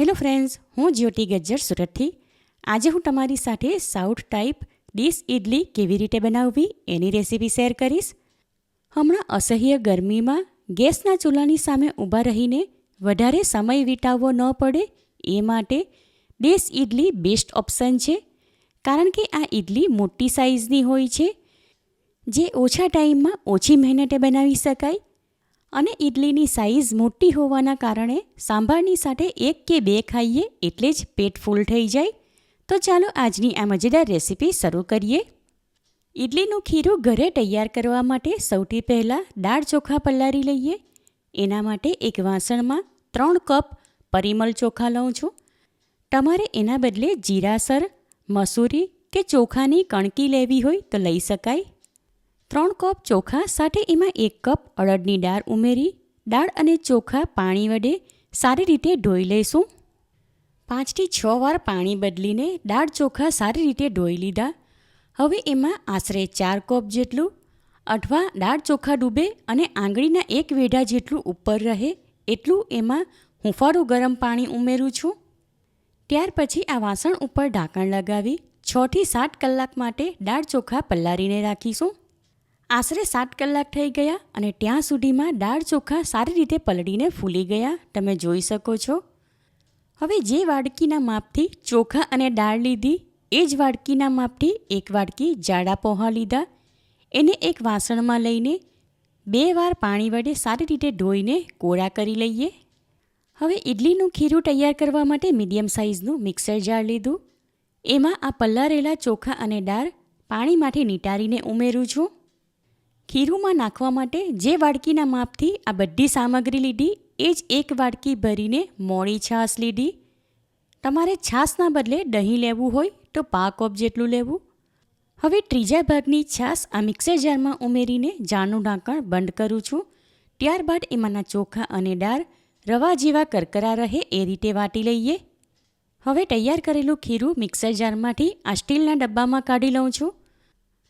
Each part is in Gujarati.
હેલો ફ્રેન્ડ્સ હું જ્યોતિ ગજ્જર સુરતથી. આજે હું તમારી સાથે સાઉથ ટાઈપ ડીશ ઇડલી કેવી રીતે બનાવવી એની રેસીપી શેર કરીશ. હમણાં અસહ્ય ગરમીમાં ગેસના ચૂલાની સામે ઊભા રહીને વધારે સમય વિતાવવો ન પડે એ માટે ડીશ ઇડલી બેસ્ટ ઓપ્શન છે. કારણ કે આ ઇડલી મોટી સાઇઝની હોય છે. જે ઓછા ટાઈમમાં ઓછી મહેનતે બનાવી શકાય. અને ઇડલીની સાઇઝ મોટી હોવાના કારણે સાંભારની સાથે એક કે બે ખાઈએ એટલે જ પેટ ફૂલ થઈ જાય. તો ચાલો આજની આ મજેદાર રેસીપી શરૂ કરીએ. ઇડલીનું ખીરું ઘરે તૈયાર કરવા માટે સૌથી પહેલાં દાળ ચોખા પલારી લઈએ. એના માટે એક વાસણમાં ત્રણ કપ પરિમલ ચોખા લઉં છું. તમારે એના બદલે જીરાસર, મસૂરી કે ચોખાની કણકી લેવી હોય તો લઈ શકાય. ત્રણ કપ ચોખા સાથે એમાં એક કપ અડદની દાળ ઉમેરી, દાળ અને ચોખા પાણી વડે સારી રીતે ધોઈ લઈશું. પાંચથી છ વાર પાણી બદલીને દાળ ચોખા સારી રીતે ધોઈ લીધા. હવે એમાં આશરે ચાર કપ જેટલું અથવા દાળ ચોખા ડૂબે અને આંગળીના એક વેઢા જેટલું ઉપર રહે એટલું એમાં હુંફાળું ગરમ પાણી ઉમેરું છું. ત્યાર પછી આ વાસણ ઉપર ઢાંકણ લગાવી છથી સાત કલાક માટે દાળ ચોખા પલાળીને રાખીશું. આશરે સાત કલાક થઈ ગયા અને ત્યાં સુધીમાં દાળ ચોખા સારી રીતે પલળીને ફૂલી ગયા. તમે જોઈ શકો છો. હવે જે વાડકીના માપથી ચોખા અને દાળ લીધી, એ જ વાડકીના માપથી એક વાડકી જાડા પોહા લીધા. એને એક વાસણમાં લઈને બે વાર પાણી વડે સારી રીતે ધોઈને કોરા કરી લઈએ. હવે ઇડલીનું ખીરું તૈયાર કરવા માટે મીડિયમ સાઇઝનું મિક્સર જાર લીધું. એમાં આ પલ્લારેલા ચોખા અને દાળ પાણીમાંથી નીટારીને ઉમેરું છું. ખીરુંમાં નાખવા માટે જે વાડકીના માપથી આ બધી સામગ્રી લીધી, એ જ એક વાડકી ભરીને મોળી છાશ લીધી. તમારે છાશના બદલે દહીં લેવું હોય તો પા કપ જેટલું લેવું. હવે ત્રીજા ભાગની છાશ આ મિક્સર જારમાં ઉમેરીને જારનું ઢાંકણ બંધ કરું છું. ત્યારબાદ એમાંના ચોખા અને દાળ રવા જેવા કરકરા રહે એ રીતે વાટી લઈએ. હવે તૈયાર કરેલું ખીરું મિક્સર જારમાંથી આ સ્ટીલના ડબ્બામાં કાઢી લઉં છું.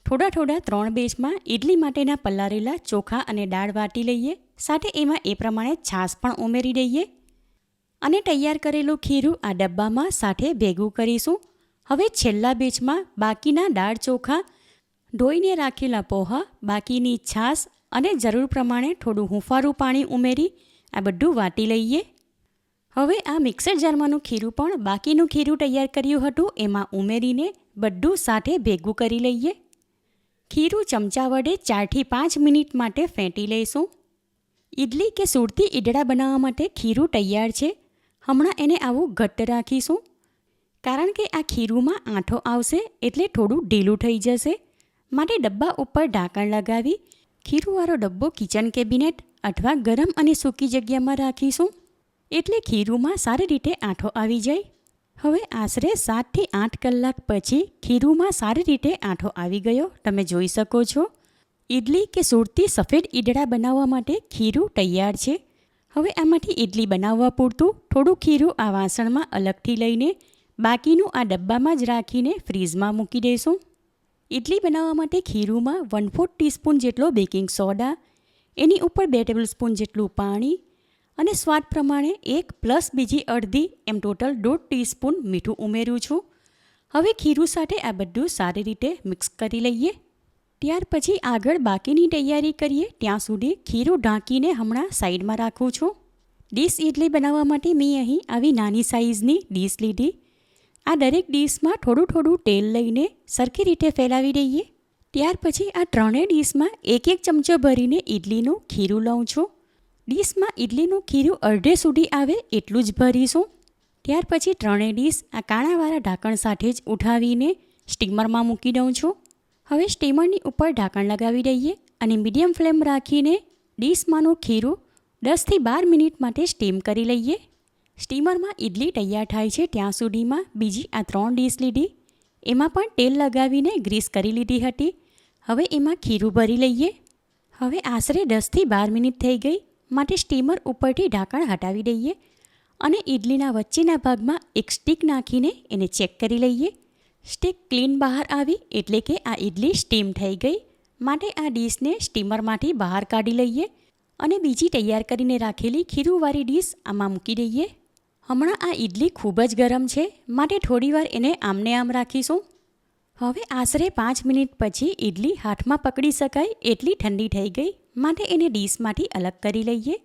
થોડા થોડા ત્રણ બેચમાં ઇડલી માટેના પલારેલા ચોખા અને દાળ વાટી લઈએ. સાથે એમાં એ પ્રમાણે છાશ પણ ઉમેરી દઈએ. અને તૈયાર કરેલું ખીરું આ ડબ્બામાં સાથે ભેગું કરીશું. હવે છેલ્લા બેચમાં બાકીના દાળ ચોખા, ધોઈને રાખેલા પોહા, બાકીની છાશ અને જરૂર પ્રમાણે થોડું હુંફારું પાણી ઉમેરી આ બધું વાટી લઈએ. હવે આ મિક્સર જારમાંનું ખીરું પણ બાકીનું ખીરું તૈયાર કર્યું હતું એમાં ઉમેરીને બધું સાથે ભેગું કરી લઈએ. ખીરું ચમચા વડે ચારથી પાંચ મિનિટ માટે ફેંટી લઈશું. ઇડલી કે સુરતી ઈડળા બનાવવા માટે ખીરું તૈયાર છે. હમણાં એને આવું ઘટ્ટ રાખીશું. કારણ કે આ ખીરુંમાં આંઠો આવશે એટલે થોડું ઢીલું થઈ જશે. માટે ડબ્બા ઉપર ઢાંકણ લગાવી ખીરુંવાળો ડબ્બો કિચન કેબિનેટ અથવા ગરમ અને સૂકી જગ્યામાં રાખીશું. એટલે ખીરુંમાં સારી રીતે આંઠો આવી જાય. હવે આશરે સાતથી આઠ કલાક પછી ખીરુંમાં સારી રીતે આંઠો આવી ગયો. તમે જોઈ શકો છો. ઇડલી કે સુરતી સફેદ ઈડળા બનાવવા માટે ખીરું તૈયાર છે. હવે આમાંથી ઇડલી બનાવવા પૂરતું થોડું ખીરું આ વાસણમાં અલગથી લઈને બાકીનું આ ડબ્બામાં જ રાખીને ફ્રીઝમાં મૂકી દઈશું ઇડલી બનાવવા માટે ખીરુંમાં વન ફોર્થ ટીસ્પૂન જેટલો બેકિંગ સોડા, એની ઉપર બે ટેબલ સ્પૂન જેટલું પાણી અને સ્વાદ પ્રમાણે એક પ્લસ બીજી અડધી એમ ટોટલ દોઢ ટીસ્પૂન મીઠું ઉમેરું છું. હવે ખીરું સાથે આ બધું સારી રીતે મિક્સ કરી લઈએ. ત્યાર પછી આગળ બાકીની તૈયારી કરીએ. ત્યાં સુધી ખીરું ઢાંકીને હમણાં સાઈડમાં રાખું છું. ડીશ ઇડલી બનાવવા માટે મેં અહીં આવી નાની સાઇઝની ડીશ લીધી. આ દરેક ડીશમાં થોડું થોડું તેલ લઈને સરખી રીતે ફેલાવી દઈએ. ત્યાર પછી આ ત્રણેય ડીશમાં એક એક ચમચો ભરીને ઇડલીનું ખીરું લઉં છું. ડીશમાં ઇડલીનું ખીરું અડધે સુધી આવે એટલું જ ભરીશું. ત્યાર પછી ત્રણેય ડીશ આ કાણાવાળા ઢાંકણ સાથે જ ઉઠાવીને સ્ટીમરમાં મૂકી દઉં છું. હવે સ્ટીમરની ઉપર ઢાંકણ લગાવી દઈએ અને મીડિયમ ફ્લેમ રાખીને ડીશમાંનું ખીરું દસથી બાર મિનિટ માટે સ્ટીમ કરી લઈએ. સ્ટીમરમાં ઇડલી તૈયાર થાય છે ત્યાં સુધીમાં બીજી આ ત્રણ ડીશ લીધી. એમાં પણ તેલ લગાવીને ગ્રીસ કરી લીધી હતી. હવે એમાં ખીરું ભરી લઈએ. હવે આશરે દસથી બાર મિનિટ થઈ ગઈ. માટે સ્ટીમર ઉપરથી ઢાંકણ હટાવી દઈએ અને ઇડલીના વચ્ચેના ભાગમાં એક સ્ટીક નાખીને એને ચેક કરી લઈએ. સ્ટીક ક્લીન બહાર આવી એટલે કે આ ઇડલી સ્ટીમ થઈ ગઈ. માટે આ ડીશને સ્ટીમરમાંથી બહાર કાઢી લઈએ અને બીજી તૈયાર કરીને રાખેલી ખીરુંવાળી ડીશ આમાં મૂકી દઈએ. હમણાં આ ઇડલી ખૂબ જ ગરમ છે. માટે થોડીવાર એને આમને આમ રાખીશું. હવે આશરે પાંચ મિનિટ પછી ઇડલી હાથમાં પકડી શકાય એટલી ઠંડી થઈ ગઈ. માટે એને ડીશમાંથી અલગ કરી લઈએ.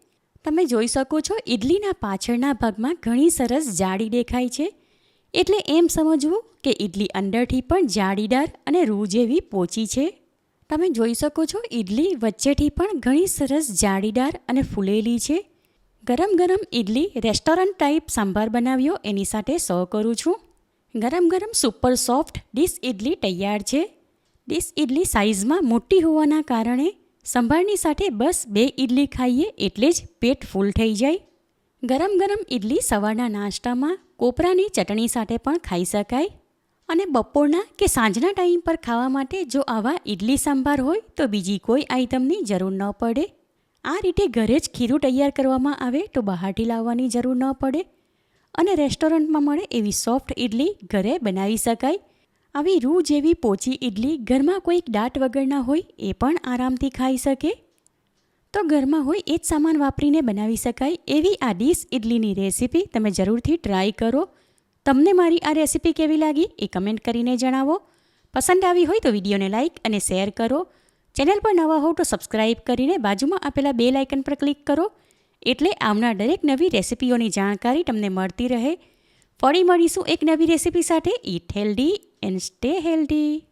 તમે જોઈ શકો છો ઇડલીના પાછળના ભાગમાં ઘણી સરસ જાડી દેખાય છે. એટલે એમ સમજવું કે ઇડલી અંદરથી પણ જાડીદાર અને રૂ જેવી પોચી છે. તમે જોઈ શકો છો ઇડલી વચ્ચેથી પણ ઘણી સરસ જાડીદાર અને ફૂલેલી છે. ગરમ ગરમ ઇડલી રેસ્ટોરન્ટ ટાઈપ સાંભાર બનાવ્યો એની સાથે સર્વ કરું છું. ગરમ ગરમ સુપર સોફ્ટ ડીશ ઇડલી તૈયાર છે. ડીશ ઇડલી સાઇઝમાં મોટી હોવાના કારણે સંભારની સાથે બસ બે ઇડલી ખાઈએ એટલે જ પેટ ફૂલ થઈ જાય. ગરમ ગરમ ઇડલી સવારના નાસ્તામાં કોપરાની ચટણી સાથે પણ ખાઈ શકાય અને બપોરના કે સાંજના ટાઈમ પર ખાવા માટે જો આવા ઇડલી સંભાર હોય તો બીજી કોઈ આઈટમની જરૂર ન પડે. આ રીતે ઘરે જ ખીરું તૈયાર કરવામાં આવે તો બહારથી લાવવાની જરૂર ન પડે. અને રેસ્ટોરન્ટમાં મળે એવી સોફ્ટ ઇડલી ઘરે બનાવી શકાય. આવી રૂ જેવી પોચી ઇડલી ઘરમાં કોઈક દાંત વગરના હોય એ પણ આરામથી ખાઈ શકે. તો ઘરમાં હોય એ જ સામાન વાપરીને બનાવી શકાય એવી આ ડીશ ઇડલીની રેસીપી તમે જરૂરથી ટ્રાય કરો. તમને મારી આ રેસીપી કેવી લાગી એ કમેન્ટ કરીને જણાવો. પસંદ આવી હોય તો વિડીયોને લાઇક અને શેર કરો. ચેનલ પર નવા હો તો સબસ્ક્રાઇબ કરીને બાજુમાં આપેલા બે લાઇકન પર ક્લિક કરો. એટલે આવનાર દરેક નવી રેસીપીઓની જાણકારી તમને મળતી રહે. ફરી મળીશું એક નવી રેસીપી સાથે. Eat healthy and stay healthy